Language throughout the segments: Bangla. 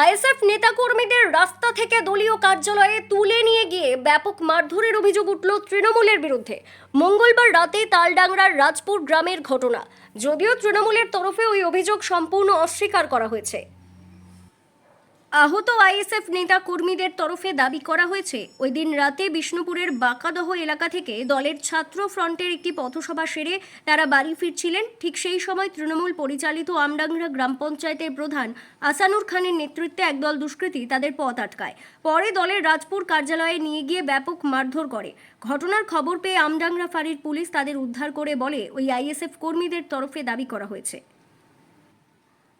আইএসএফ নেতাকর্মীদের রাস্তা থেকে দলীয় কার্যালয়ে তুলে নিয়ে গিয়ে ব্যাপক মারধরের অভিযোগ উঠল তৃণমূলের বিরুদ্ধে। মঙ্গলবার রাতে তালডাংরার রাজপুর গ্রামের ঘটনা। যদিও তৃণমূলের তরফে ওই অভিযোগ সম্পূর্ণ অস্বীকার করা হয়েছে। আহত আইএসএফ নেতা কর্মীদের তরফে দাবি করা হয়েছে ওই দিন রাতে বিষ্ণুপুরের বাঁকাদহ এলাকা থেকে দলের ছাত্র ফ্রন্টের একটি পথসভা সেরে তারা বাড়ি ফিরছিলেন। ঠিক সেই সময় তৃণমূল পরিচালিত আমডাংরা গ্রাম পঞ্চায়েতের প্রধান আসানুর খানের নেতৃত্বে একদল দুষ্কৃতী তাদের পথ আটকায়। পরে দলের রাজপুর কার্যালয়ে নিয়ে গিয়ে ব্যাপক মারধর করে। ঘটনার খবর পেয়ে আমডাংরা ফাঁড়ির পুলিশ তাদের উদ্ধার করে বলে ওই আইএসএফ কর্মীদের তরফে দাবি করা হয়েছে।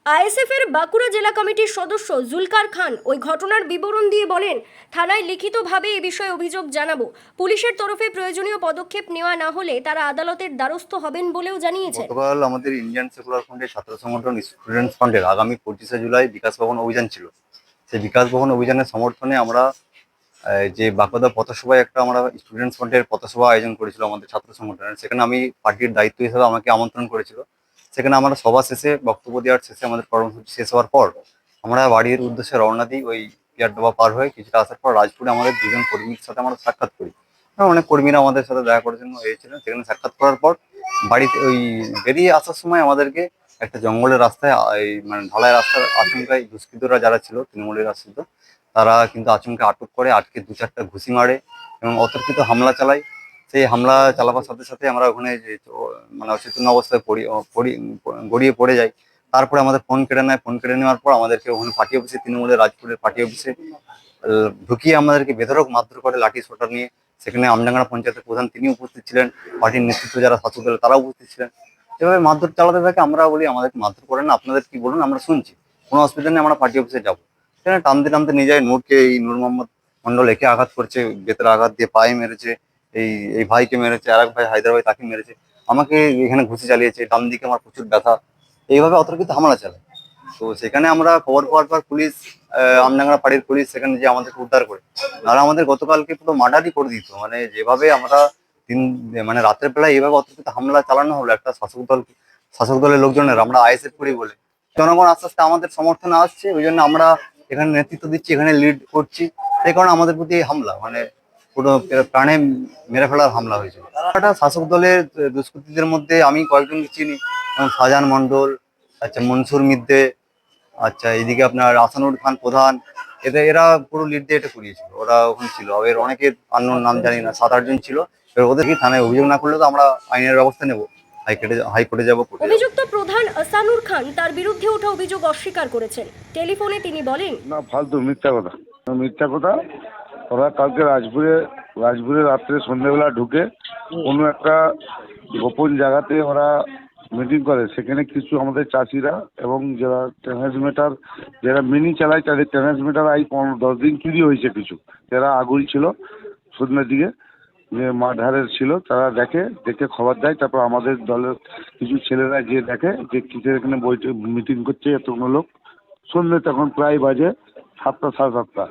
আইএসএফ এর বাঁকুড়া জেলা কমিটির সদস্য জুলকার খান ওই ঘটনার বিবরণ দিয়ে বলেন, থানায় লিখিতভাবে এ বিষয়ে অভিযোগ জানাব। পুলিশের তরফে প্রয়োজনীয় পদক্ষেপ নেওয়া না হলে তারা আদালতের দ্বারস্থ হবেন বলেও জানিয়েছেন। গতকাল আমাদের ইন্ডিয়ান সেকুলার ফ্রন্টের ছাত্র সংগঠন স্টুডেন্টস ফ্রন্টের আগামী পঁচিশে জুলাই বিকাশ ভবন অভিযান ছিল। সেই বিকাশ ভবন অভিযানের সমর্থনে আমরা যে বাকদা পথসভায় একটা আমরা স্টুডেন্টস ফ্রন্টের পথসভা আয়োজন করেছিল আমাদের ছাত্র সংগঠনের, সেখানে আমি পার্টির দায়িত্ব হিসেবে আমাকে আমন্ত্রণ করেছিল। সেখানে আমরা সভা শেষে বক্তব্য দেওয়ার শেষে আমাদের কর্মসূচি শেষ হওয়ার পর আমরা বাড়ির উদ্দেশ্যে রওনা দিই ওই পিয়ারডোবা পার হয়ে। কিছুটা আসার পর রাজপুরে আমাদের দুজন কর্মীর সাথে আমরা সাক্ষাৎ করি। হ্যাঁ, অনেক কর্মীরা আমাদের সাথে দেখা করার জন্য এসেছিলেন। সেখানে সাক্ষাৎ করার পর বাড়িতে ওই বেরিয়ে আসার সময় আমাদেরকে একটা জঙ্গলের রাস্তায় এই মানে ঢালাই রাস্তার আচমকায় দুষ্কৃতরা যারা ছিল তৃণমূলের আশ্রিত তারা কিন্তু আচমকা আটক করে আটকে দু চারটা ঘুষি মারে এবং অতর্কিত হামলা চালায়। সেই হামলা চালাবার সাথে সাথে আমরা ওখানে মানে অচেতন অবস্থায় পড়ি গড়িয়ে পড়ে যাই। তারপরে আমাদের ফোন কেড়ে নেয়, ফোন কেড়ে নেওয়ার পর আমাদেরকে ওখানে পার্টি অফিসে, তৃণমূলের, রাজপুরের পার্টি অফিসে ঢুকিয়ে আমাদেরকে বেধরক মারধর করে লাঠি সোটা নিয়ে, সেখানে আমডাঙ্গা পঞ্চায়েতের প্রধান তিনি উপস্থিত ছিলেন, পার্টির নেতৃত্ব যারা শাসক দল, তারাও উপস্থিত ছিলেন। এভাবে মারধর চালাতে থাকে, আমরা বলি আমাদেরকে মারধর করেন আপনাদের কি বলুন, আমরা শুনছি। কোনো অসুবিধা নেই, আমরা পার্টি অফিসে যাব। সেখানে টানতে টানতে নিয়ে যায়, নূরকে এই নূর মোহাম্মদ মন্ডল একে আঘাত করছে, বেতের আঘাত দিয়ে পায়ে মেরেছে এই এই ভাইকে মেরেছে আর এক ভাই হায়দ্রাবাদ তাকে মেরেছে। আমাকে এখানে ঘুষি চালিয়েছে, ডান দিকে আমার প্রচুর ব্যথা। এইভাবে অতর্কিত হামলা চালায়। তো সেখানে আমরা খবর পাওয়ার পর পুলিশ আমডাঙ্গা পাড়ির পুলিশ সেখানে যে আমাদেরকে উদ্ধার করে, নাহলে আমাদের গতকালকে পুরো মার্ডারই করে দিত। মানে যেভাবে আমরা দিন মানে রাতের বেলায় এইভাবে অতর্কিত হামলা চালানো হলো, একটা শাসক দল, শাসক দলের লোকজনের, আমরা আইএসএফ করি বলে। জনগণ আস্তে আস্তে আমাদের সমর্থনে আসছে, ওই জন্য আমরা এখানে নেতৃত্ব দিচ্ছি, এখানে লিড করছি। সেই কারণে আমাদের প্রতি এই হামলা মানে পুরো প্রাণে মেরে ফেলার হামলা হয়েছে। একটা শাসক দলের দুষ্কৃতীদের মধ্যে আমি কয়েকজনকে চিনি যেমন শাহজাহান মন্ডল আচ্ছা মনসুর মিদ্দে আচ্ছা এদিকে আপনার আসানুর খান প্রধান এদের এরা পুরো লিড দিয়ে এটা করিয়েছিল ওরা ওখানে ছিল। এর অনেকে আন্নোর নাম জানি না সাত আটজন ছিল। এবার ওদের কি থানায় অভিযোগ না করলে তো আমরা আইনের ব্যবস্থা নেব হাইকোর্টে হাইকোর্টে যাব। অভিযুক্ত প্রধান আসানুর খান তার বিরুদ্ধে ওঠা অভিযোগ অস্বীকার করেছেন। টেলিফোনে তিনি বলেন না ফালতু মিথ্যা কথা। মিথ্যা কথা ওরা কালকে রাজপুরে রাজপুরে রাত্রে সন্ধ্যেবেলা ঢুকে কোনো একটা গোপন জায়গাতে ওরা মিটিং করে। সেখানে কিছু আমাদের চাষিরা এবং যারা ট্রান্সমিটার যারা মিনি চালায় তাদের ট্রান্সমিটার আই পনেরো দশ দিন চুরি হয়েছে কিছু। যারা আগুন ছিল, সন্ধ্যের দিকে যে মাঠারের ছিল, তারা দেখে দেখে খবর দেয়। তারপর আমাদের দলের কিছু ছেলেরা গিয়ে দেখে যে কিসের এখানে বইটা মিটিং করছে এতগুলো লোক। সন্ধ্যে তখন প্রায় বাজে। সাতটা সাড়ে সাতটা।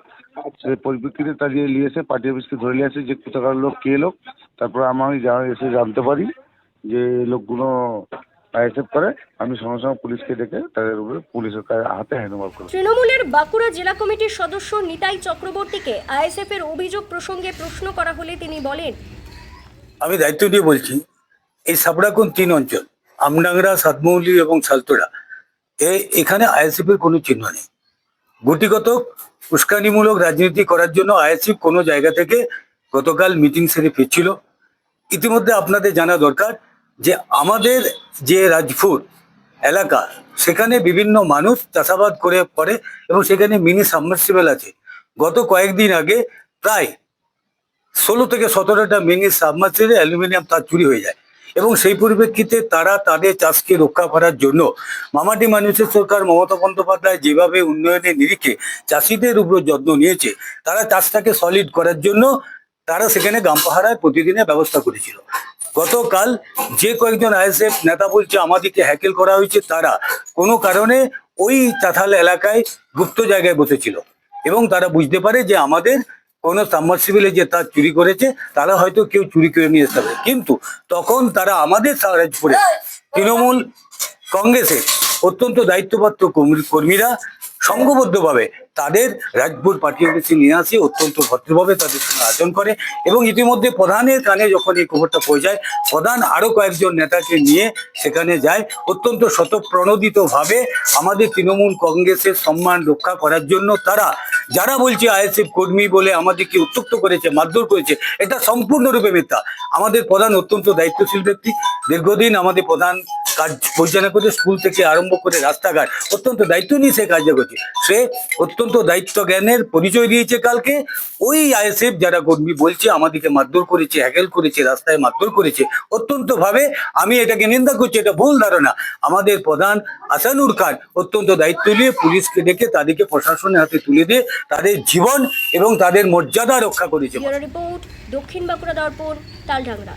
সেই পরিপ্রেক্ষিতে তাদের নিয়ে এসে পার্টি অফিসকে ধরে নিয়ে আসে যে কোথাকার লোক কে লোক তারপর আমি যা- এসে জানতে পারি যে লোকগুলো আইএসএফ করে আমি সঙ্গে সঙ্গে পুলিশকে ডেকে তাদের উপরে পুলিশের কাছে হাতে হ্যান্ডওভার করি। তৃণমূলের বাঁকুড়া জেলা কমিটির সদস্য নিতাই চক্রবর্তীকে আইএসএফ এর অভিযোগ প্রসঙ্গে প্রশ্ন করা হলে তিনি বলেন আমি দায়িত্ব দিয়ে বলছি এই সাবড়াকুন তিন অঞ্চল আমডাংরা সাতমৌলি এবং সালতোড়া এ এখানে আইএসএফ এর কোনো চিহ্ন নেই। গুটিগত উস্কানিমূলক রাজনীতি করার জন্য আইএসএফ কোনো জায়গা থেকে গতকাল মিটিং সেরে ফিরছিল। ইতিমধ্যে আপনাদের জানা দরকার যে আমাদের যে রাজপুর এলাকা, সেখানে বিভিন্ন মানুষ চাষাবাদ করে করে এবং সেখানে মিনি সাবমার্সিবল আছে। গত কয়েকদিন আগে প্রায় ষোলো থেকে সতেরোটা মিনি সাবমার্সিবল অ্যালুমিনিয়াম তার চুরি হয়ে যায়। এবং সেই পরিপ্রেক্ষিতে তারা তাদের চাষকে রক্ষা করার জন্য মামাটি মানুষের সরকার মমতা বন্দ্যোপাধ্যায় যেভাবে উন্নয়নের নিরিখে চাষিদের উপর যত্ন নিয়েছে, তারা চাষটাকে সলিড করার জন্য তারা সেখানে গাম পাহারায় প্রতিদিনের ব্যবস্থা করেছিল। গতকাল যে কয়েকজন আইএসএফ নেতা বলছে, আমাদেরকে হ্যাকেল করা হয়েছে, তারা কোনো কারণে ওই চাথাল এলাকায় গুপ্ত জায়গায় বসেছিল। এবং তারা বুঝতে পারে যে আমাদের কোনো সাবমার্সিবলে যে তার চুরি করেছে, তারা হয়তো কেউ চুরি করে নিয়ে আসতে কিন্তু তখন তারা আমাদের সারাজপুরে তৃণমূল কংগ্রেসের অত্যন্ত দায়িত্বপ্রাপ্ত কর্মী- কর্মীরা সংঘবদ্ধভাবে তাদের রাজপুর পার্টি নিয়ে আসে, অত্যন্ত ভদ্রভাবে তাদের সঙ্গে আচরণ করে এবং ইতিমধ্যে প্রধানের কানে যখন এই খবরটা যায় প্রধান আরও কয়েকজন নেতাকে নিয়ে সেখানে যায়। অত্যন্ত শতপ্রণোদিত ভাবে আমাদের তৃণমূল কংগ্রেসের সম্মান রক্ষা করার জন্য তারা, যারা বলছে আইএসএফ কর্মী বলে আমাদেরকে উত্তক্ত করেছে, মারধর করেছে, এটা সম্পূর্ণরূপে মিথ্যা। আমাদের প্রধান অত্যন্ত দায়িত্বশীল ব্যক্তি। দীর্ঘদিন আমাদের প্রধান কাজ পরিচালনা করে, স্কুল থেকে আরম্ভ করে রাস্তাঘাট অত্যন্ত দায়িত্ব নিয়ে সে কাজ করছে। সে অত্যন্ত দায়িত্ব জ্ঞানের পরিচয় দিয়েছে কালকে। ওই আইএসএফ যারা কর্মী বলছে, আমাদেরকে মারধর করেছে, হ্যাকেল করেছে, রাস্তায় মারধর করেছে অত্যন্ত ভাবে আমি এটাকে নিন্দা করছি, এটা ভুল ধারণা। আমাদের প্রধান আসানুর খান অত্যন্ত দায়িত্ব নিয়ে পুলিশকে ডেকে তাদেরকে প্রশাসনের হাতে তুলে দিয়ে তাদের জীবন এবং তাদের মর্যাদা রক্ষা করেছে। রিপোর্ট, দক্ষিণ বাঁকুড়া দর্পণ তালডাংরা